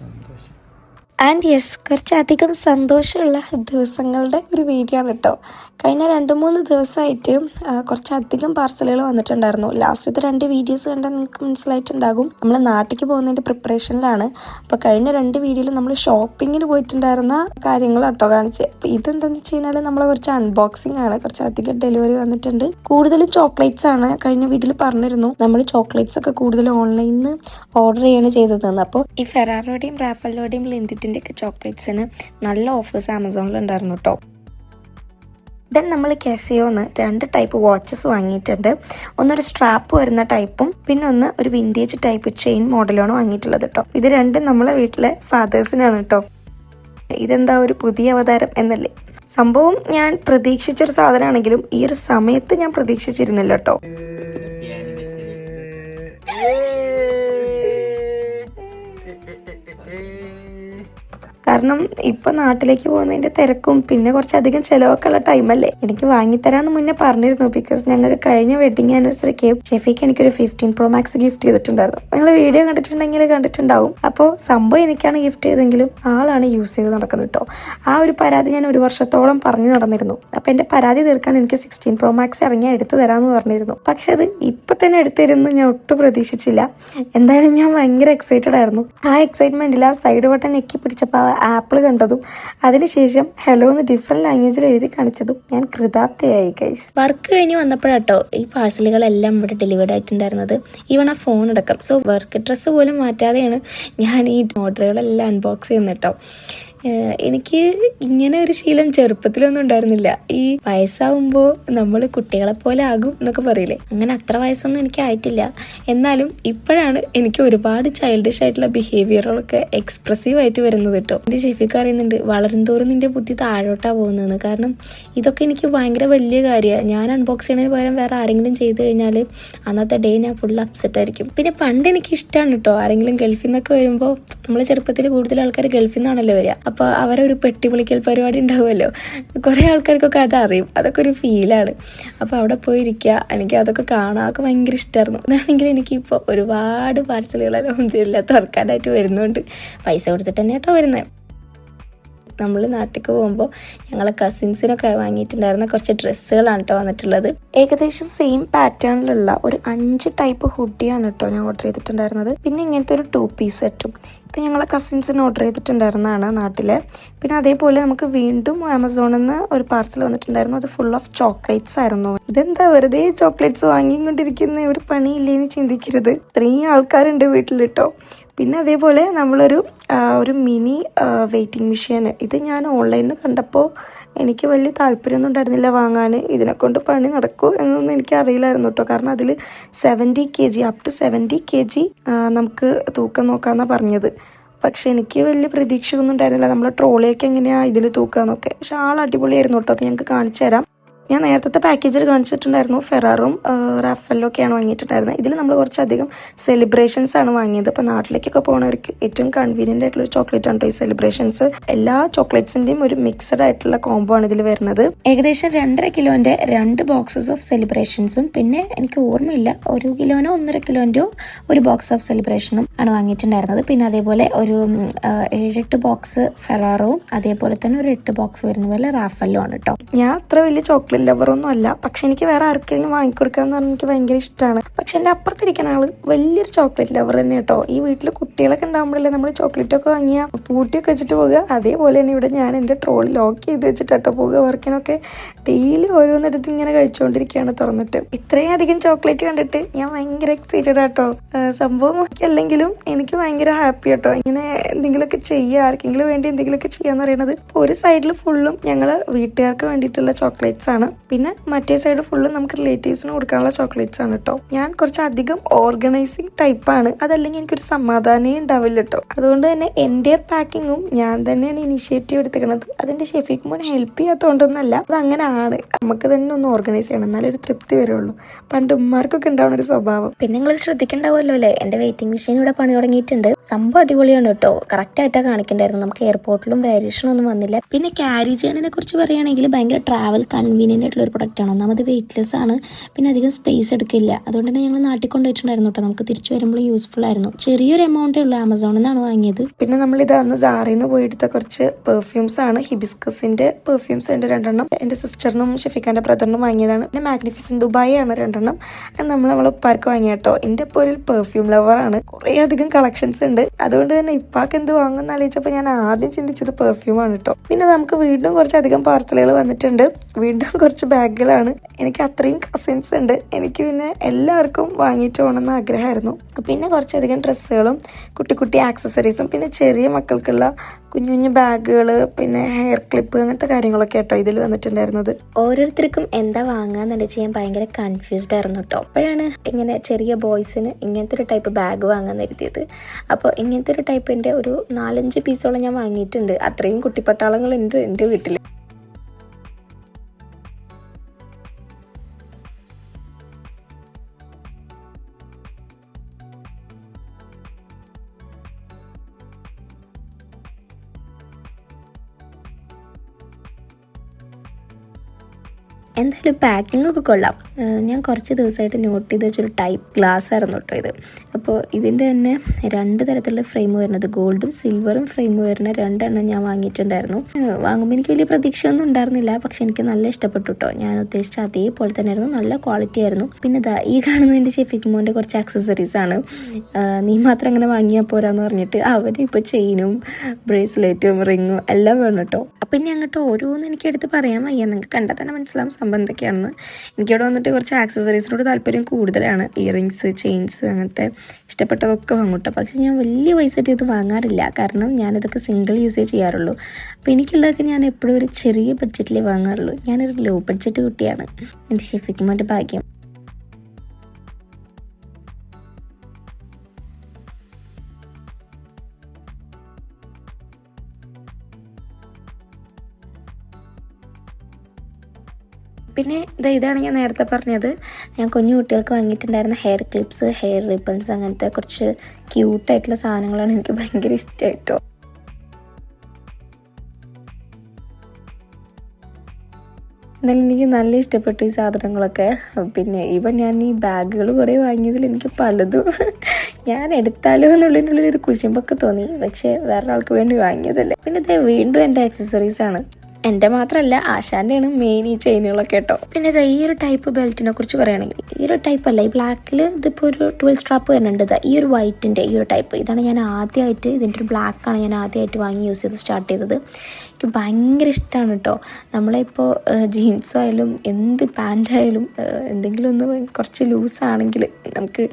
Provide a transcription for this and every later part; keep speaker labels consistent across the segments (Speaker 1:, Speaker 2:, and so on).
Speaker 1: 我们都行。
Speaker 2: and yes കുറച്ചധികം സന്തോഷമുള്ള ദിവസങ്ങളുടെ ഒരു വീഡിയോ ആണ് കേട്ടോ കഴിഞ്ഞ രണ്ട് മൂന്ന് ദിവസമായിട്ട് കുറച്ചധികം പാർസലുകൾ വന്നിട്ടുണ്ടായിരുന്നു. ലാസ്റ്റത്തെ രണ്ട് വീഡിയോസ് കണ്ടാൽ നിങ്ങൾക്ക് മനസ്സിലായിട്ടുണ്ടാകും. നമ്മൾ നാട്ടിലേക്ക് പോകുന്നതിന്റെ പ്രിപ്പറേഷനിലാണ് അപ്പോൾ കഴിഞ്ഞ രണ്ട് വീഡിയോയിൽ നമ്മൾ ഷോപ്പിങ്ങിന് പോയിട്ടുണ്ടായിരുന്ന കാര്യങ്ങൾ കേട്ടോ കാണിച്ച്. അപ്പോൾ ഇതെന്താണെന്ന് വെച്ച് കഴിഞ്ഞാൽ നമ്മൾ കുറച്ച് അൺബോക്സിംഗ് ആണ്. കുറച്ചധികം ഡെലിവറി വന്നിട്ടുണ്ട്. കൂടുതലും ചോക്ലേറ്റ്സ് ആണ് കഴിഞ്ഞ വീഡിയോയിൽ പറഞ്ഞിരുന്നു. നമ്മൾ ചോക്ലേറ്റ്സ് ഒക്കെ കൂടുതൽ ഓൺലൈനിൽ നിന്ന് ഓർഡർ ചെയ്യാണ് ചെയ്തതെന്ന്. അപ്പോൾ ഈ ഫെറാറോടെയും റാഫലോടെയും ലിൻഡിറ്റിന്റെ ഒക്കെ ചോക്ലേറ്റ്സിന് നല്ല ഓഫേഴ്സ് ആമസോണിൽ ഉണ്ടായിരുന്നു കേട്ടോ ദെൻ നമ്മൾ കെസിയോന്ന് രണ്ട് ടൈപ്പ് വാച്ചസ് വാങ്ങിയിട്ടുണ്ട്. ഒന്നൊരു സ്ട്രാപ്പ് വരുന്ന ടൈപ്പും പിന്നെ ഒന്ന് ഒരു വിന്റേജ് ടൈപ്പ് ചെയിൻ മോഡലാണ് വാങ്ങിയിട്ടുള്ളത് കേട്ടോ ഇത് രണ്ടും നമ്മളെ വീട്ടിലെ ഫാദേഴ്സിനാണ് കേട്ടോ ഇതെന്താ ഒരു പുതിയ അവതാരം എന്നല്ലേ? സംഭവം ഞാൻ പ്രതീക്ഷിച്ചൊരു സാധനമാണെങ്കിലും ഈ ഒരു സമയത്ത് ഞാൻ പ്രതീക്ഷിച്ചിരുന്നില്ല കേട്ടോ കാരണം ഇപ്പൊ നാട്ടിലേക്ക് പോകുന്നതിന്റെ തിരക്കും പിന്നെ കുറച്ചധികം ചെലവൊക്കെ ഉള്ള ടൈമല്ലേ എനിക്ക് വാങ്ങിത്തരാന്ന് മുന്നേ പറഞ്ഞിരുന്നു ബിക്കോസ് ഞങ്ങൾക്ക് കഴിഞ്ഞ വെഡിങ് ആനിവേഴ്സറിക്ക് ഷെഫിക്ക് എനിക്കൊരു ഫിഫ്റ്റീൻ പ്രോ മാക്സ് ഗിഫ്റ്റ് ചെയ്തിട്ടുണ്ടായിരുന്നു. നിങ്ങൾ വീഡിയോ കണ്ടിട്ടുണ്ടെങ്കിൽ കണ്ടിട്ടുണ്ടാവും. അപ്പോൾ സംഭവം എനിക്കാണ് ഗിഫ്റ്റ് ചെയ്തെങ്കിലും ആളാണ് യൂസ് ചെയ്ത് നടക്കുന്നത് കേട്ടോ ആ ഒരു പരാതി ഞാൻ ഒരു വർഷത്തോളം പറഞ്ഞു നടന്നിരുന്നു. അപ്പോൾ എന്റെ പരാതി തീർക്കാൻ എനിക്ക് സിക്സ്റ്റീൻ പ്രോ മാക്സ് ഇറങ്ങിയാൽ എടുത്തു തരാമെന്ന് പറഞ്ഞിരുന്നു. പക്ഷെ അത് ഇപ്പം തന്നെ എടുത്തിരുന്നു ഞാൻ ഒട്ടും പ്രതീക്ഷിച്ചില്ല. എന്തായാലും ഞാൻ ഭയങ്കര എക്സൈറ്റഡ് ആയിരുന്നു. ആ എക്സൈറ്റ്മെന്റിൽ ആ സൈഡ് ബട്ടൺ എക്കി പിടിച്ചപ്പോൾ ആപ്പിൾ കണ്ടതും അതിനുശേഷം ഹലോ എന്ന് ഡിഫറെന്റ് ലാംഗ്വേജിൽ എഴുതി കാണിച്ചതും ഞാൻ കൃതാപ്തയായി ഗൈസ് വർക്ക് കഴിഞ്ഞ് വന്നപ്പോഴാട്ടോ ഈ പാഴ്സലുകളെല്ലാം ഇവിടെ ഡെലിവേർഡ് ആയിട്ടുണ്ടായിരുന്നത്. ഈവൺ ആ ഫോൺ അടക്കം. സോ വർക്ക് ഡ്രസ്സ് പോലും മാറ്റാതെയാണ് ഞാൻ ഈ ഓർഡറുകളെല്ലാം അൺബോക്സ് ചെയ്യുന്നത് കേട്ടോ എനിക്ക് ഇങ്ങനെ ഒരു ശീലം ചെറുപ്പത്തിലൊന്നും ഉണ്ടായിരുന്നില്ല. ഈ വയസ്സാവുമ്പോൾ നമ്മൾ കുട്ടികളെ പോലെ ആകും എന്നൊക്കെ പറയില്ലേ? അങ്ങനെ അത്ര വയസ്സൊന്നും എനിക്ക് ആയിട്ടില്ല. എന്നാലും ഇപ്പോഴാണ് എനിക്ക് ഒരുപാട് ചൈൽഡിഷ് ആയിട്ടുള്ള ബിഹേവിയറുകളൊക്കെ എക്സ്പ്രസീവ് ആയിട്ട് വരുന്നത് കേട്ടോ. എന്റെ ഷെഫിക്ക് അറിയുന്നുണ്ട് വളരും തോറും നിന്റെ ബുദ്ധി താഴോട്ടാണ് പോകുന്നതെന്ന്. കാരണം ഇതൊക്കെ എനിക്ക് ഭയങ്കര വലിയ കാര്യമാണ് ഞാൻ അൺബോക്സ് ചെയ്യണതിന് പകരം വേറെ ആരെങ്കിലും ചെയ്ത് കഴിഞ്ഞാൽ അന്നത്തെ ഡേ ഞാൻ ഫുൾ അപ്സെറ്റ് ആയിരിക്കും. പിന്നെ പണ്ട് എനിക്ക് ഇഷ്ടമാണ് കേട്ടോ ആരെങ്കിലും ഗൾഫിൽ നിന്നൊക്കെ വരുമ്പോൾ നമ്മൾ ചെറുപ്പത്തിൽ കൂടുതൽ ആൾക്കാർ ഗൾഫിൽ നിന്നാണല്ലോ വരിക അപ്പോൾ അവരൊരു പെട്ടി വിളിക്കൽ പരിപാടി ഉണ്ടാവുമല്ലോ. കുറേ ആൾക്കാർക്കൊക്കെ അതറിയും. അതൊക്കെ ഒരു ഫീലാണ് അപ്പോൾ അവിടെ പോയി ഇരിക്കുക എനിക്ക് അതൊക്കെ കാണാൻ അതൊക്കെ ഭയങ്കര ഇഷ്ടമായിരുന്നു അതാണെങ്കിൽ എനിക്കിപ്പോൾ ഒരുപാട് പാർസലുകളെല്ലാം ജില്ല തുറക്കാനായിട്ട് വരുന്നുണ്ട്. പൈസ കൊടുത്തിട്ട് തന്നെ കേട്ടോ വരുന്നത് നമ്മൾ നാട്ടിലേക്ക് പോകുമ്പോൾ ഞങ്ങളെ കസിൻസിനൊക്കെ വാങ്ങിയിട്ടുണ്ടായിരുന്ന കുറച്ച് ഡ്രസ്സുകളാണ് കേട്ടോ വന്നിട്ടുള്ളത്. ഏകദേശം സെയിം പാറ്റേണിലുള്ള ഒരു അഞ്ച് ടൈപ്പ് ഹുഡിയാണ് കേട്ടോ ഞാൻ ഓർഡർ ചെയ്തിട്ടുണ്ടായിരുന്നത്. പിന്നെ ഇങ്ങനത്തെ ഒരു ടു പീസ് സെറ്റും ഇത് ഞങ്ങളെ കസിൻസിന് ഓർഡർ ചെയ്തിട്ടുണ്ടായിരുന്നതാണ് നാട്ടിൽ പിന്നെ അതേപോലെ നമുക്ക് വീണ്ടും ആമസോണിൽ നിന്ന് ഒരു പാർസൽ വന്നിട്ടുണ്ടായിരുന്നു. അത് ഫുൾ ഓഫ് ചോക്ലേറ്റ്സ് ആയിരുന്നു. ഇതെന്താ വെറുതെ ചോക്ലേറ്റ്സ് വാങ്ങിക്കൊണ്ടിരിക്കുന്ന? ഒരു പണിയില്ലേന്ന് ചിന്തിക്കരുത്. ഇത്രയും ആൾക്കാരുണ്ട് വീട്ടിൽ കേട്ടോ പിന്നെ അതേപോലെ നമ്മളൊരു ഒരു മിനി വെയിറ്റിംഗ് മെഷീൻ ഇത് ഞാൻ ഓൺലൈനിൽ കണ്ടപ്പോൾ എനിക്ക് വലിയ താല്പര്യമൊന്നും ഉണ്ടായിരുന്നില്ല വാങ്ങാൻ. ഇതിനെക്കൊണ്ട് പണി നടക്കുമോ എന്നൊന്നും എനിക്ക് അറിയില്ലായിരുന്നു കേട്ടോ. കാരണം അതിൽ seventy K G up to seventy K G നമുക്ക് തൂക്കം നോക്കാമെന്നാണ് പറഞ്ഞത്. പക്ഷെ എനിക്ക് വലിയ പ്രതീക്ഷയൊന്നും ഉണ്ടായിരുന്നില്ല. നമ്മൾ ട്രോളിയൊക്കെ എങ്ങനെയാണ് ഇതിൽ തൂക്കാന്നൊക്കെ. പക്ഷെ ആൾ അടിപൊളിയായിരുന്നു കേട്ടോ. അത് ഞങ്ങൾക്ക് കാണിച്ചു തരാം. ഞാൻ നേരത്തെ പാക്കേജിൽ കാണിച്ചിട്ടുണ്ടായിരുന്നു. ഫെറാറും റാഫലും ഒക്കെയാണ് വാങ്ങിയിട്ടുണ്ടായിരുന്നത്. ഇതിൽ നമ്മൾ കുറച്ചധികം സെലിബ്രേഷൻസ് ആണ് വാങ്ങിയത്. അപ്പോൾ നാട്ടിലേക്കൊക്കെ പോകുന്നവർക്ക് ഏറ്റവും കൺവീനിയന്റ് ആയിട്ടുള്ള ഒരു ചോക്ലേറ്റ് ആണ് ഈ സെലിബ്രേഷൻസ് എല്ലാ ചോക്ലേറ്റ്സിന്റെയും ഒരു മിക്സഡ് ആയിട്ടുള്ള കോംബോ ആണ് ഇതിൽ വരുന്നത്. ഏകദേശം രണ്ടര കിലോന്റെ രണ്ട് ബോക്സസ് ഓഫ് സെലിബ്രേഷൻസും പിന്നെ എനിക്ക് ഓർമ്മയില്ല ഒരു കിലോനോ ഒന്നര കിലോന്റെയോ ഒരു ബോക്സ് ഓഫ് സെലിബ്രേഷനും ആണ് വാങ്ങിയിട്ടുണ്ടായിരുന്നത്. പിന്നെ അതേപോലെ ഒരു ഏഴെട്ട് ബോക്സ് ഫെറാറോ അതേപോലെ തന്നെ ഒരു എട്ട് ബോക്സ് വരുന്ന പോലെ റാഫലും ആണ് കേട്ടോ ഞാൻ അത്ര വലിയ ചോക്ലേറ്റ് ലവറൊന്നും അല്ല. പക്ഷെ എനിക്ക് വേറെ ആർക്കെങ്കിലും വാങ്ങിക്കൊടുക്കാന്ന് പറഞ്ഞാൽ എനിക്ക് ഭയങ്കര ഇഷ്ടമാണ് പക്ഷെ എന്റെ അപ്പുറത്തിരിക്കുന്ന ആൾ വലിയൊരു ചോക്ലേറ്റ് ലവർ തന്നെ കേട്ടോ. ഈ വീട്ടിൽ കുട്ടികളൊക്കെ ഉണ്ടാകുമ്പോഴല്ലേ നമ്മൾ ചോക്ലേറ്റ് ഒക്കെ വാങ്ങിയ പൂട്ടിയൊക്കെ വെച്ചിട്ട് പോകുക തന്നെ ഇവിടെ ഞാൻ എന്റെ ട്രോൾ ലോക്ക് ചെയ്ത് വെച്ചിട്ടോ പോവുക. വർക്കിനൊക്കെ ഡെയിലി ഓരോന്നെടുത്ത് ഇങ്ങനെ കഴിച്ചുകൊണ്ടിരിക്കുകയാണ് തുറന്നിട്ട്. ഇത്രയും അധികം ചോക്ലേറ്റ് കണ്ടിട്ട് ഞാൻ ഭയങ്കര എക്സൈറ്റഡ് ആട്ടോ. സംഭവം ഒക്കെ അല്ലെങ്കിലും എനിക്ക് ഭയങ്കര ഹാപ്പി ആട്ടോ. ഇങ്ങനെ എന്തെങ്കിലുമൊക്കെ ചെയ്യുക ആർക്കെങ്കിലും വേണ്ടി എന്തെങ്കിലുമൊക്കെ ചെയ്യാന്ന് പറയുന്നത് ഒരു സൈഡിൽ ഫുള്ളും ഞങ്ങൾ വീട്ടുകാർക്ക് വേണ്ടിയിട്ടുള്ള ചോക്ലേറ്റ്സ് ആണ്. പിന്നെ മറ്റേ സൈഡ് ഫുള്ളും നമുക്ക് റിലേറ്റീവ്സിന് കൊടുക്കാനുള്ള ചോക്ലേറ്റ്സ് ആണ് കേട്ടോ ഞാൻ കുറച്ച് അധികം ഓർഗനൈസിങ് ടൈപ്പാണ് അതല്ലെങ്കിൽ എനിക്കൊരു സമാധാനമേ ഉണ്ടാവില്ല കേട്ടോ അതുകൊണ്ട് തന്നെ എന്റെ പാക്കിങ്ങും ഞാൻ തന്നെയാണ് ഇനിഷ്യേറ്റീവ് എടുത്തിരിക്കുന്നത്. അതിന്റെ ഷെഫിക്ക് മോൻ ഹെൽപ്പ് ചെയ്യാത്തതുകൊണ്ടൊന്നല്ല അത് അങ്ങനെ ആണ്. നമുക്ക് തന്നെ ഒന്ന് ഓർഗനൈസ് ചെയ്യണം. എന്നാലേ ഒരു തൃപ്തി വരുള്ളൂ. പണ്ട് ഉമ്മാർക്കൊക്കെ ഉണ്ടാവുന്ന ഒരു സ്വഭാവം. പിന്നെ നിങ്ങൾ ശ്രദ്ധിക്കണ്ടാവുമല്ലോ അല്ലേ? എന്റെ വെയിറ്റിംഗ് മെഷീൻ ഇവിടെ പണി തുടങ്ങിയിട്ടുണ്ട്. സംഭവം അടിപൊളിയാണ് കേട്ടോ കറക്റ്റ് ആയിട്ട് കാണിക്കണ്ടായിരുന്നു നമുക്ക് എയർപോർട്ടിലും വേരിയേഷൻ ഒന്നും വന്നില്ല. പിന്നെ ക്യാരി ചെയ്യണതിനെ കുറിച്ച് പറയുകയാണെങ്കിൽ ഭയങ്കര ട്രാവൽ കൺവീനിയന്റ് ആയിട്ടുള്ള ഒരു പ്രൊഡക്റ്റ് ആണ്. ഒന്നാമത് വെയ്റ്റ്ലെസ് ആണ്. പിന്നെ അധികം സ്പേസ് എടുക്കില്ല. അതുകൊണ്ട് തന്നെ ഞങ്ങൾ നാട്ടിൽ കൊണ്ടുപോയിട്ടുണ്ടായിരുന്നു കേട്ടോ നമുക്ക് തിരിച്ചു വരുമ്പോൾ യൂസ്ഫുൾ ആയിരുന്നു. ചെറിയൊരു എമൗണ്ടേ ഉള്ളൂ ആമസോണിൽ നിന്നാണ് വാങ്ങിയത്. പിന്നെ നമ്മൾ ഇത് അന്ന് സാറിൽ നിന്ന് പോയി എടുത്ത കുറച്ച് പെർഫ്യൂംസ് ആണ്. ഹിബിസ്കസിന്റെ പെർഫ്യൂംസ് ഉണ്ട് രണ്ടെണ്ണം. എന്റെ സിസ്റ്ററിനും ഷെഫിക്കാന്റെ ബ്രദറിനും വാങ്ങിയതാണ്. പിന്നെ മാഗ്നിഫിസൻ ദുബായ് ആണ് രണ്ടെണ്ണം. നമ്മൾ നമ്മൾ ഉപ്പാർക്ക് വാങ്ങിയ കേട്ടോ എന്റെ ഇപ്പോൾ ഒരു പെർഫ്യൂം ലവറാണ് കുറേ അധികം കളക്ഷൻസ് ഉണ്ട്. അതുകൊണ്ട് തന്നെ ഇപ്പാക്ക് എന്ത് വാങ്ങുന്ന ആലോചിച്ചപ്പോൾ ഞാൻ ആദ്യം ചിന്തിച്ചത് പെർഫ്യൂം ആണ് കേട്ടോ പിന്നെ നമുക്ക് വീണ്ടും കുറച്ചധികം പാർസലുകൾ വന്നിട്ടുണ്ട്. വീണ്ടും കുറച്ച് ബാഗുകളാണ്. എനിക്ക് അത്രയും കസിൻസ് ഉണ്ട്. എനിക്ക് പിന്നെ എല്ലാവർക്കും വാങ്ങിയിട്ട് പോകണമെന്ന് ആഗ്രഹമായിരുന്നു. പിന്നെ കുറച്ചധികം ഡ്രസ്സുകളും കുട്ടി കുട്ടി ആക്സസറീസും പിന്നെ ചെറിയ മക്കൾക്കുള്ള കുഞ്ഞു കുഞ്ഞു ബാഗുകൾ പിന്നെ ഹെയർ ക്ലിപ്പ് അങ്ങനത്തെ കാര്യങ്ങളൊക്കെ കേട്ടോ ഇതിൽ വന്നിട്ടുണ്ടായിരുന്നത്. ഓരോരുത്തർക്കും എന്താ വാങ്ങാന്ന് ചെയ്യാൻ ഭയങ്കര കൺഫ്യൂസ്ഡ് ആയിരുന്നു കേട്ടോ അപ്പോഴാണ് ഇങ്ങനെ ചെറിയ ബോയ്സിന് ഇങ്ങനത്തെ ഒരു ടൈപ്പ് ബാഗ് വാങ്ങാൻ എഴുതിയത് അപ്പോൾ ഇങ്ങനത്തെ ഒരു ടൈപ്പിന്റെ ഒരു നാലഞ്ച് പീസോളം ഞാൻ വാങ്ങിയിട്ടുണ്ട്. അത്രയും കുട്ടിപ്പട്ടാളങ്ങളുണ്ട് എന്റെ വീട്ടിൽ എന്തായാലും പാക്കിങ്ങൊക്കെ കൊള്ളാം. ഞാൻ കുറച്ച് ദിവസമായിട്ട് നോട്ട് ചെയ്ത് വെച്ചൊരു ടൈപ്പ് ഗ്ലാസ് ആയിരുന്നു കേട്ടോ ഇത്. അപ്പോൾ ഇതിന്റെ തന്നെ രണ്ട് തരത്തിലുള്ള ഫ്രെയിം വരുന്നത്. ഗോൾഡും സിൽവറും ഫ്രെയിം വരുന്ന രണ്ടെണ്ണം ഞാൻ വാങ്ങിയിട്ടുണ്ടായിരുന്നു. വാങ്ങുമ്പോൾ എനിക്ക് വലിയ പ്രതീക്ഷയൊന്നും ഉണ്ടായിരുന്നില്ല. പക്ഷെ എനിക്ക് നല്ല ഇഷ്ടപ്പെട്ടു കേട്ടോ ഞാൻ ഉദ്ദേശിച്ച അതേപോലെ തന്നെ ആയിരുന്നു നല്ല ക്വാളിറ്റി ആയിരുന്നു. പിന്നെ ഇതാ ഈ കാണുന്നതിന്റെ ഷെഫിക് മോന്റെ കുറച്ച് ആക്സസറീസ് ആണ്. നീ മാത്രം അങ്ങനെ വാങ്ങിയാൽ പോരാന്ന് പറഞ്ഞിട്ട് അവന് ഇപ്പോൾ ചെയിനും ബ്രേസ്ലെറ്റും റിങ്ങും എല്ലാം വേണം കേട്ടോ അപ്പം ഇനി അങ്ങോട്ട് ഓരോന്നും എനിക്ക് എടുത്ത് പറയാൻ വയ്യ. നിങ്ങൾക്ക് കണ്ടാൽ തന്നെ മനസ്സിലാവും സംഭവം എന്തൊക്കെയാണെന്ന്. എനിക്കിവിടെ വന്നിട്ട് കുറച്ച് ആക്സസറീസിനോട് താല്പര്യം കൂടുതലാണ്. ഇയറിങ്സ് ചെയിൻസ് അങ്ങനത്തെ ഇഷ്ടപ്പെട്ടതൊക്കെ വാങ്ങും കേട്ടോ പക്ഷേ ഞാൻ വലിയ പൈസ ഇത് വാങ്ങാറില്ല. കാരണം ഞാനിതൊക്കെ സിംഗിൾ യൂസേ ചെയ്യാറുള്ളൂ. അപ്പോൾ എനിക്കുള്ളതൊക്കെ ഞാൻ എപ്പോഴും ഒരു ചെറിയ ബഡ്ജറ്റിലേ വാങ്ങാറുള്ളൂ. ഞാനൊരു ലോ ബഡ്ജറ്റ് കുട്ടിയാണ്. എന്റെ ഷെഫിക്കുമായിട്ട് ഭാഗ്യം. പിന്നെ ഇത് ഇതാണ് ഞാൻ നേരത്തെ പറഞ്ഞത്. ഞാൻ കുഞ്ഞു കുട്ടികൾക്ക് വാങ്ങിയിട്ടുണ്ടായിരുന്ന ഹെയർ ക്ലിപ്സ് ഹെയർ റിബൺസ് അങ്ങനത്തെ കുറച്ച് ക്യൂട്ടായിട്ടുള്ള സാധനങ്ങളാണ് എനിക്ക് ഭയങ്കര ഇഷ്ടമായിട്ടോ എന്നാലും എനിക്ക് നല്ല ഇഷ്ടപ്പെട്ടു ഈ സാധനങ്ങളൊക്കെ. പിന്നെ ഇവൻ ഞാൻ ഈ ബാഗുകൾ കുറേ വാങ്ങിയതിൽ എനിക്ക് പലതും ഞാൻ എടുത്താലോ എന്നുള്ളതിനുള്ളിൽ ഒരു കുശുമ്പൊക്കെ തോന്നി. പക്ഷേ വേറെ ആൾക്ക് വേണ്ടി വാങ്ങിയതല്ലേ. പിന്നെ ഇത് വീണ്ടും എന്റെ ആക്സസറീസ് ആണ്. എന്റെ മാത്രമല്ല ആശാന്റെയാണ് മെയിൻ ഈ ചെയിനുകളൊക്കെ കേട്ടോ. പിന്നെ ഇതാ ഈ ഒരു ടൈപ്പ് ബെൽറ്റിനെ കുറിച്ച് പറയുകയാണെങ്കിൽ ഈ ഒരു ടൈപ്പ് അല്ല ഈ ബ്ലാക്കിൽ ഇതിപ്പോൾ ഒരു ട്വൽവ് സ്ട്രാപ്പ് വരുന്നുണ്ട് ഈ ഒരു വൈറ്റിന്റെ ഈ ഒരു ടൈപ്പ് ഇതാണ് ഞാൻ ആദ്യമായിട്ട് ഇതിന്റെ ഒരു ബ്ലാക്കാണ് ഞാൻ ആദ്യമായിട്ട് വാങ്ങി യൂസ് ചെയ്ത് സ്റ്റാർട്ട് ചെയ്തത്. എനിക്ക് ഭയങ്കര ഇഷ്ടമാണ് കേട്ടോ നമ്മളിപ്പോൾ ജീൻസ് ആയാലും എന്ത് പാന്റായാലും എന്തെങ്കിലും ഒന്ന് കുറച്ച് ലൂസാണെങ്കിൽ നമുക്ക്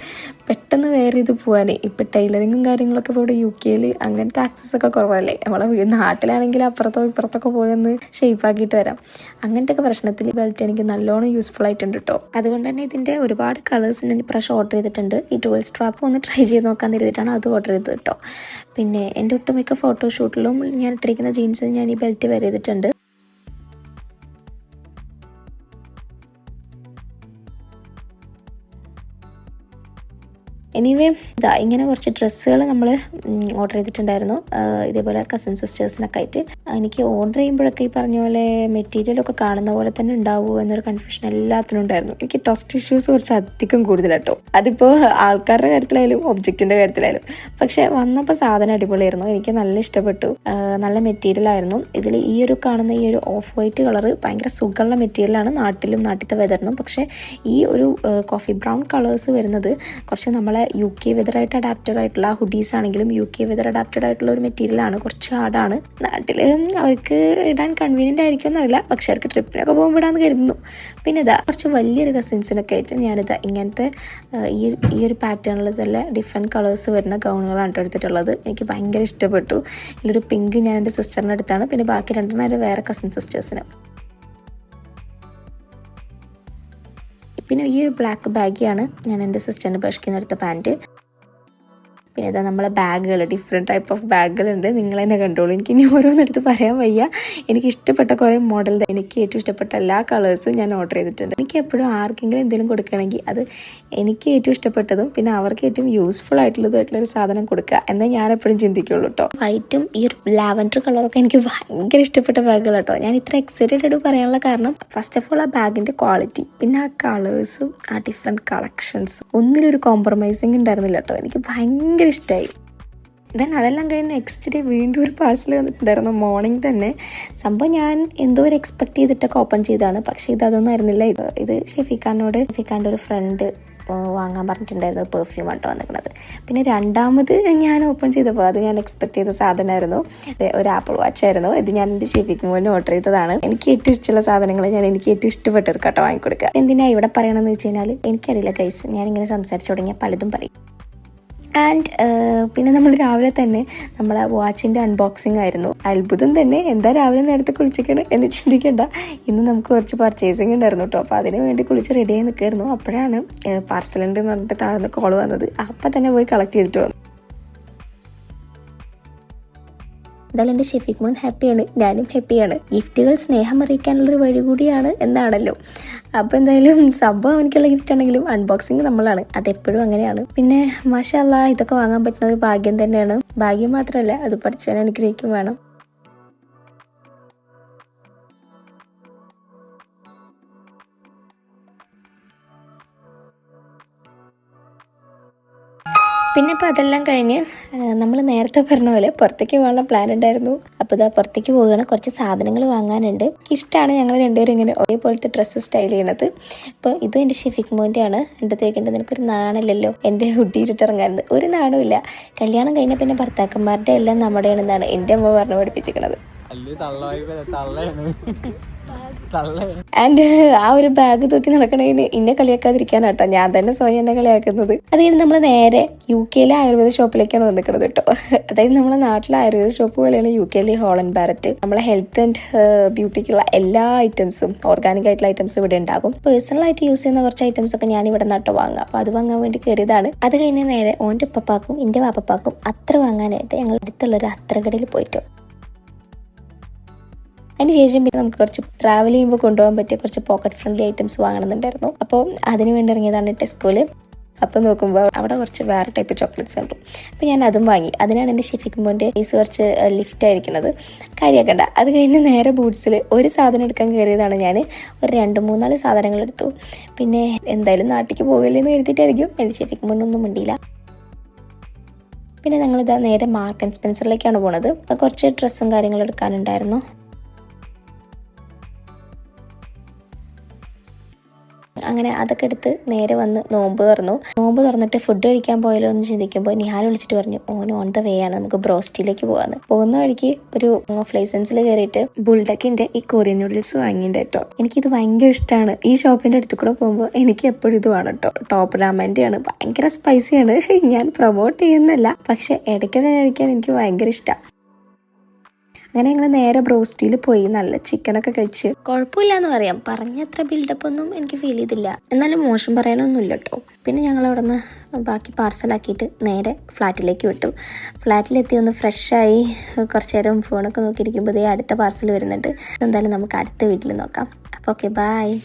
Speaker 2: പെട്ടെന്ന് വെയർ ചെയ്ത് പോകാനേ ഇപ്പോൾ ടൈലറിങ്ങും കാര്യങ്ങളൊക്കെ ഇപ്പോൾ ഇവിടെ യു കെയിൽ അങ്ങനത്തെ ആക്സസ് ഒക്കെ കുറവല്ലേ? നമ്മളെ നാട്ടിലാണെങ്കിൽ അപ്പുറത്തോ ഇപ്പുറത്തൊക്കെ പോയൊന്ന് ഷേപ്പ് ആക്കിയിട്ട് വരാം. അങ്ങനത്തെ ഒക്കെ പ്രശ്നത്തിൽ ബെൽറ്റ് എനിക്ക് നല്ലോണം യൂസ്ഫുൾ ആയിട്ടുണ്ട് കേട്ടോ അതുകൊണ്ട് തന്നെ ഇതിന്റെ ഒരുപാട് കളേഴ്സ് ഞാൻ ഇപ്രാവശ്യം ഓർഡർ ചെയ്തിട്ടുണ്ട്. ഈ ട്വൽവ് സ്ട്രാപ്പ് ഒന്ന് ട്രൈ ചെയ്ത് നോക്കാൻ കരുതിയിട്ടാണ് അത് ഓർഡർ ചെയ്തത് കേട്ടോ പിന്നെ എന്റെ ഒട്ടുമിക്ക ഫോട്ടോഷൂട്ടിലും ഞാൻ ഇട്ടിരിക്കുന്ന ജീൻസ് ഞാൻ ഈ ബെൽറ്റ് വെയർ ചെയ്തിട്ടുണ്ട്. എനിവേ ഇതാ ഇങ്ങനെ കുറച്ച് ഡ്രസ്സുകൾ നമ്മൾ ഓർഡർ ചെയ്തിട്ടുണ്ടായിരുന്നു. ഇതേപോലെ കസിൻ സിസ്റ്റേഴ്സിനൊക്കെ ആയിട്ട്. എനിക്ക് ഓർഡർ ചെയ്യുമ്പോഴൊക്കെ ഈ പറഞ്ഞ പോലെ മെറ്റീരിയൽ ഒക്കെ കാണുന്ന പോലെ തന്നെ ഉണ്ടാവുമോ എന്നൊരു കൺഫ്യൂഷൻ എല്ലാത്തിനും ഉണ്ടായിരുന്നു. എനിക്ക് ട്രസ്റ്റ് ഇഷ്യൂസ് കുറച്ച് അധികം കൂടുതലാട്ടോ. അതിപ്പോൾ ആൾക്കാരുടെ കാര്യത്തിലായാലും ഒബ്ജക്റ്റിന്റെ കാര്യത്തിലായാലും. പക്ഷെ വന്നപ്പോൾ സാധനം അടിപൊളിയായിരുന്നു. എനിക്ക് നല്ല ഇഷ്ടപ്പെട്ടു. നല്ല മെറ്റീരിയൽ ആയിരുന്നു. ഇതിൽ ഈ ഒരു കാണുന്ന ഈ ഒരു ഓഫ് വൈറ്റ് കളർ ഭയങ്കര സുഖമുള്ള മെറ്റീരിയലാണ് നാട്ടിലും നാട്ടിലത്തെ വെതറിനും പക്ഷേ ഈ ഒരു കോഫി ബ്രൗൺ കളേഴ്സ് വരുന്നത് കുറച്ച് നമ്മളെ യു കെ വെതറായിട്ട് അഡാപ്റ്റഡ് ആയിട്ടുള്ള ഹുഡീസ് ആണെങ്കിലും യു കെ വെതർ അഡാപ്റ്റഡ് ആയിട്ടുള്ള ഒരു മെറ്റീരിയലാണ് കുറച്ച് ഹാർഡാണ് നാട്ടിൽ അവർക്ക് ഇടാൻ കൺവീനിയന്റ് ആയിരിക്കും എന്നറിയില്ല. പക്ഷെ അവർക്ക് ട്രിപ്പിനൊക്കെ പോകുമ്പോൾ ഇടാന്ന് കരുതുന്നു. പിന്നെ ഇതാ കുറച്ച് വലിയൊരു കസിൻസിനൊക്കെ ആയിട്ട് ഞാനിതാ ഇങ്ങനത്തെ ഈ ഈ ഒരു പാറ്റേണിൽ തന്നെ ഡിഫറെന്റ് കളേഴ്സ് വരുന്ന ഗൗണുകളാണ് എടുത്തിട്ടുള്ളത്. എനിക്ക് ഭയങ്കര ഇഷ്ടപ്പെട്ടു. ഇതിലൊരു പിങ്ക് ഞാൻ എന്റെ സിസ്റ്ററിന്റെ അടുത്താണ് പിന്നെ ബാക്കി രണ്ടെണ്ണം എന്റെ വേറെ കസിൻ സിസ്റ്റേഴ്സിന് പിന്നെ ഈ ഒരു ബ്ലാക്ക് ബാഗിയാണ് ഞാൻ എന്റെ സിസ്റ്ററിന്റെ ബഷ്കിന്ന് എടുത്ത പാന്റ് പിന്നെ ഇതാ നമ്മളെ ബാഗുകൾ ഡിഫറെന്റ് ടൈപ്പ് ഓഫ് ബാഗുകളുണ്ട്. നിങ്ങൾ തന്നെ കണ്ടോളൂ. എനിക്ക് ഇനി ഓരോന്നെടുത്ത് പറയാൻ വയ്യ. എനിക്ക് ഇഷ്ടപ്പെട്ട കുറേ മോഡലിന്റെ എനിക്ക് ഏറ്റവും ഇഷ്ടപ്പെട്ട എല്ലാ കളേഴ്സും ഞാൻ ഓർഡർ ചെയ്തിട്ടുണ്ട്. എനിക്ക് എപ്പോഴും ആർക്കെങ്കിലും എന്തെങ്കിലും കൊടുക്കുകയാണെങ്കിൽ അത് എനിക്ക് ഏറ്റവും ഇഷ്ടപ്പെട്ടതും പിന്നെ അവർക്ക് ഏറ്റവും യൂസ്ഫുൾ ആയിട്ടുള്ളതുമായിട്ടുള്ള ഒരു സാധനം കൊടുക്കുക. എന്നേ ഞാൻ എപ്പോഴും ചിന്തിക്കുള്ളൂ കേട്ടോ വൈറ്റും ഈ ലാവൻഡർ കളറൊക്കെ എനിക്ക് ഭയങ്കര ഇഷ്ടപ്പെട്ട ബാഗുകൾ കേട്ടോ ഞാൻ ഇത്ര എക്സൈറ്റഡ് പറയാനുള്ള കാരണം ഫസ്റ്റ് ഓഫ് ഓൾ ആ ബാഗിന്റെ ക്വാളിറ്റി പിന്നെ ആ കളേഴ്സും ആ ഡിഫറെന്റ് കളക്ഷൻസും ഒന്നിലൊരു കോംപ്രമൈസിങ് ഉണ്ടായിരുന്നില്ല കേട്ടോ എനിക്ക് ഭയങ്കര ഇഷ്ടമായി ദെൻ അതെല്ലാം കഴിഞ്ഞ് നെക്സ്റ്റ് ഡേ വീണ്ടും ഒരു പാഴ്സൽ വന്നിട്ടുണ്ടായിരുന്നു. മോർണിംഗ് തന്നെ. സംഭവം ഞാൻ എന്തോ ഒരു എക്സ്പെക്ട് ചെയ്തിട്ടൊക്കെ ഓപ്പൺ ചെയ്തതാണ്. പക്ഷേ ഇത് അതൊന്നും ആയിരുന്നില്ല. ഇത് ഷെഫിഖാനോട് ഷെഫിഖാന്റെ ഒരു ഫ്രണ്ട് വാങ്ങാൻ പറഞ്ഞിട്ടുണ്ടായിരുന്നു. പെർഫ്യൂം ആട്ടോ വന്നിരിക്കുന്നത്. പിന്നെ രണ്ടാമത് ഞാൻ ഓപ്പൺ ചെയ്തപ്പോൾ അത് ഞാൻ എക്സ്പെക്ട് ചെയ്ത സാധനമായിരുന്നു. ഒരു ആപ്പിൾ വാച്ച് ആയിരുന്നു. ഇത് ഞാൻ എന്റെ ഷെഫിക്ക് മുന്നേ ഓർഡർ ചെയ്തതാണ്. എനിക്ക് ഏറ്റവും ഇഷ്ടമുള്ള സാധനങ്ങൾ ഞാൻ എനിക്ക് ഏറ്റവും ഇഷ്ടപ്പെട്ടവർക്ക് കേട്ടോ വാങ്ങിക്കൊടുക്കുക. എന്തിനാണ് ഇവിടെ പറയണമെന്ന് വെച്ച് കഴിഞ്ഞാൽ എനിക്കറിയില്ല കൈസ് ഞാനിങ്ങനെ സംസാരിച്ചു തുടങ്ങിയാൽ പലതും പറയും. ആൻഡ് പിന്നെ നമ്മൾ രാവിലെ തന്നെ നമ്മളെ വാച്ചിന്റെ അൺബോക്സിംഗ് ആയിരുന്നു. അത്ഭുതം തന്നെ. എന്താ രാവിലെ നേരത്തെ കുളിച്ചിരിക്കണം എന്ന് ചിന്തിക്കേണ്ട. ഇന്ന് നമുക്ക് കുറച്ച് പർച്ചേസിങ് ഉണ്ടായിരുന്നു കേട്ടോ അപ്പോൾ അതിന് വേണ്ടി കുളിച്ച് റെഡിയായി നിൽക്കായിരുന്നു. അപ്പോഴാണ് പാർസലുണ്ട് എന്ന് പറഞ്ഞിട്ട് താഴ്ന്ന് കോൾ വന്നത്. അപ്പം തന്നെ പോയി കളക്ട് ചെയ്തിട്ട് വന്നു. എന്തായാലും എന്റെ ഷെഫിക് മോൻ ഹാപ്പിയാണ് ഞാനും ഹാപ്പിയാണ് ഗിഫ്റ്റുകൾ സ്നേഹം അറിയിക്കാനുള്ളൊരു വഴി കൂടിയാണ് എന്നാണല്ലോ. അപ്പോൾ എന്തായാലും സംഭവം അവനിക്കുള്ള ഗിഫ്റ്റ് ആണെങ്കിലും അൺബോക്സിങ് നമ്മളാണ്. അതെപ്പോഴും അങ്ങനെയാണ്. പിന്നെ മാഷല്ല ഇതൊക്കെ വാങ്ങാൻ പറ്റുന്ന ഒരു ഭാഗ്യം തന്നെയാണ്. ഭാഗ്യം മാത്രമല്ല അത് പഠിച്ചവൻ അനുഗ്രഹിക്കും വേണം. പിന്നെ ഇപ്പോൾ അതെല്ലാം കഴിഞ്ഞ് നമ്മൾ നേരത്തെ പറഞ്ഞ പോലെ പുറത്തേക്ക് പോകാനുള്ള പ്ലാൻ ഉണ്ടായിരുന്നു. അപ്പോൾ ഇതാ പുറത്തേക്ക് പോവുകയാണ്. കുറച്ച് സാധനങ്ങൾ വാങ്ങാനുണ്ട്. ഇഷ്ടമാണ് ഞങ്ങൾ രണ്ടുപേരും ഇങ്ങനെ ഒരേപോലത്തെ ഡ്രസ്സ് സ്റ്റൈൽ ചെയ്യണത്. അപ്പോൾ ഇതും എന്റെ ഷിഫിക് മോന്റെ ആണ് എന്റെ തേക്കേണ്ടത് നിനക്കൊരു നാണല്ലല്ലോ? എന്റെ ഹുഡിയിലിട്ട് ഇറങ്ങാനത് ഒരു നാണുമില്ല കല്യാണം കഴിഞ്ഞ പിന്നെ ഭർത്താക്കന്മാരുടെ എല്ലാം നമ്മുടെയാണെന്നാണ് എന്റെ അമ്മ പറഞ്ഞു പഠിപ്പിച്ചിരിക്കണത്. ആൻഡ് ആ ഒരു ബാഗ് തൂക്കി നടക്കണതിന് ഇന്നെ കളിയാക്കാതിരിക്കാനാട്ടോ. ഞാൻ തന്നെ സ്വയം എന്നെ കളിയാക്കുന്നത്. അത് കഴിഞ്ഞ് നമ്മൾ നേരെ യു കെയിലെ ആയുർവേദ ഷോപ്പിലേക്കാണ് വന്നിക്കുന്നത് കേട്ടോ. അതായത് നമ്മളെ നാട്ടിലെ ആയുർവേദ ഷോപ്പ് പോലെയാണ് യു കെയിലെ ഹോളൻ ബാരറ്റ് നമ്മളെ ഹെൽത്ത് ആൻഡ് ബ്യൂട്ടിക്കുള്ള എല്ലാ ഐറ്റംസും ഓർഗാനിക് ആയിട്ടുള്ള ഐറ്റംസും ഇവിടെ ഉണ്ടാകും. പേഴ്സണൽ ആയിട്ട് യൂസ് ചെയ്യുന്ന കുറച്ച് ഐറ്റംസ് ഒക്കെ ഞാൻ ഇവിടെ നട്ടോ വാങ്ങാം അപ്പോൾ അത് വാങ്ങാൻ വേണ്ടി കയറിയതാണ് അത് കഴിഞ്ഞ് നേരെ ഓന്റെ പപ്പാക്കും എന്റെ വാപ്പപ്പാക്കും അത്ര വാങ്ങാനായിട്ട് ഞങ്ങൾ അടുത്തുള്ള ഒരു അത്ര കടയിൽ പോയിട്ട്. അതിന് ശേഷം പിന്നെ നമുക്ക് കുറച്ച് ട്രാവൽ ചെയ്യുമ്പോൾ കൊണ്ടുപോകാൻ പറ്റിയ കുറച്ച് പോക്കറ്റ് ഫ്രണ്ട്ലി ഐറ്റംസ് വാങ്ങണമെന്നുണ്ടായിരുന്നു. അപ്പോൾ അതിന് വേണ്ടി ഇറങ്ങിയതാണ് ടെസ്കോൽ അപ്പോൾ നോക്കുമ്പോൾ അവിടെ കുറച്ച് വേറെ ടൈപ്പ് ചോക്ലേറ്റ്സ് ഉണ്ട്. അപ്പോൾ ഞാൻ അതും വാങ്ങി. അതിനാണ് എന്റെ ഷെഫിക് മോന്റെ ഫേസ് കുറച്ച് ലിഫ്റ്റ് ആയിരിക്കുന്നത് കാര്യമാക്കണ്ട അത് കഴിഞ്ഞ് നേരെ ബൂട്ട്സിൽ ഒരു സാധനം എടുക്കാൻ കയറിയതാണ് ഞാൻ ഒരു രണ്ട് മൂന്നാൽ സാധനങ്ങൾ എടുത്തു. പിന്നെ എന്തായാലും നാട്ടിലേക്ക് പോകില്ലേ എന്ന് കരുതിയിട്ടായിരിക്കും. എന്റെ ഷെഫിക് മോനൊന്നും മിണ്ടിയില്ല. പിന്നെ ഞങ്ങളിതാ നേരെ മാർക്ക് ആൻഡ് സ്പെൻസറിലേക്കാണ് പോണത്. കുറച്ച് ഡ്രസ്സും കാര്യങ്ങളും എടുക്കാനുണ്ടായിരുന്നു. അങ്ങനെ അതൊക്കെ എടുത്ത് നേരെ വന്ന് നോമ്പ് തുറന്നു. നോമ്പ് തുറന്നിട്ട് ഫുഡ് കഴിക്കാൻ പോയാലോ എന്ന് ചിന്തിക്കുമ്പോൾ നിഹാൽ വിളിച്ചിട്ട് പറഞ്ഞു ഓൻ ഓൺ ദ വേ ആണ് നമുക്ക് ബ്രോസ്റ്റിലേക്ക് പോകാന്ന് പോകുന്ന വഴിക്ക് ഒരു ഫ്ലേസൻസിൽ കയറിയിട്ട് ബുൾഡക്കിന്റെ ഈ കൊറിയൻ നൂഡിൽസ് വാങ്ങിയിട്ട് കേട്ടോ. എനിക്കിത് ഭയങ്കര ഇഷ്ടമാണ് ഈ ഷോപ്പിന്റെ അടുത്ത് കൂടെ പോകുമ്പോൾ എനിക്ക് എപ്പോഴും ഇത് വേണം കേട്ടോ. ടോപ്പ് രാമന്റെ ആണ് ഭയങ്കര സ്പൈസിയാണ് ഞാൻ പ്രൊമോട്ട് ചെയ്യുന്നല്ല പക്ഷെ ഇടയ്ക്കൊക്കെ കഴിക്കാൻ എനിക്ക് ഭയങ്കര ഇഷ്ടമാണ് അങ്ങനെ ഞങ്ങൾ നേരെ ബ്രോസ്റ്റിയിൽ പോയി. നല്ല ചിക്കനൊക്കെ കഴിച്ച്. കുഴപ്പമില്ല എന്ന് പറയാം. പറഞ്ഞത്ര ബിൽഡപ്പ് ഒന്നും എനിക്ക് ഫീൽ ചെയ്തില്ല. എന്നാലും മോശം പറയാനൊന്നുമില്ല കേട്ടോ പിന്നെ ഞങ്ങൾ അവിടെ നിന്ന് ബാക്കി പാർസലാക്കിയിട്ട് നേരെ ഫ്ലാറ്റിലേക്ക് വിട്ടു. ഫ്ലാറ്റിലെത്തി ഒന്ന് ഫ്രഷായി കുറച്ച് നേരം ഫോണൊക്കെ നോക്കിയിരിക്കുമ്പോൾ ഇതേ അടുത്ത പാർസൽ വരുന്നുണ്ട്. എന്തായാലും നമുക്ക് അടുത്ത വീട്ടിൽ നോക്കാം. അപ്പോൾ ഓക്കെ ബായ്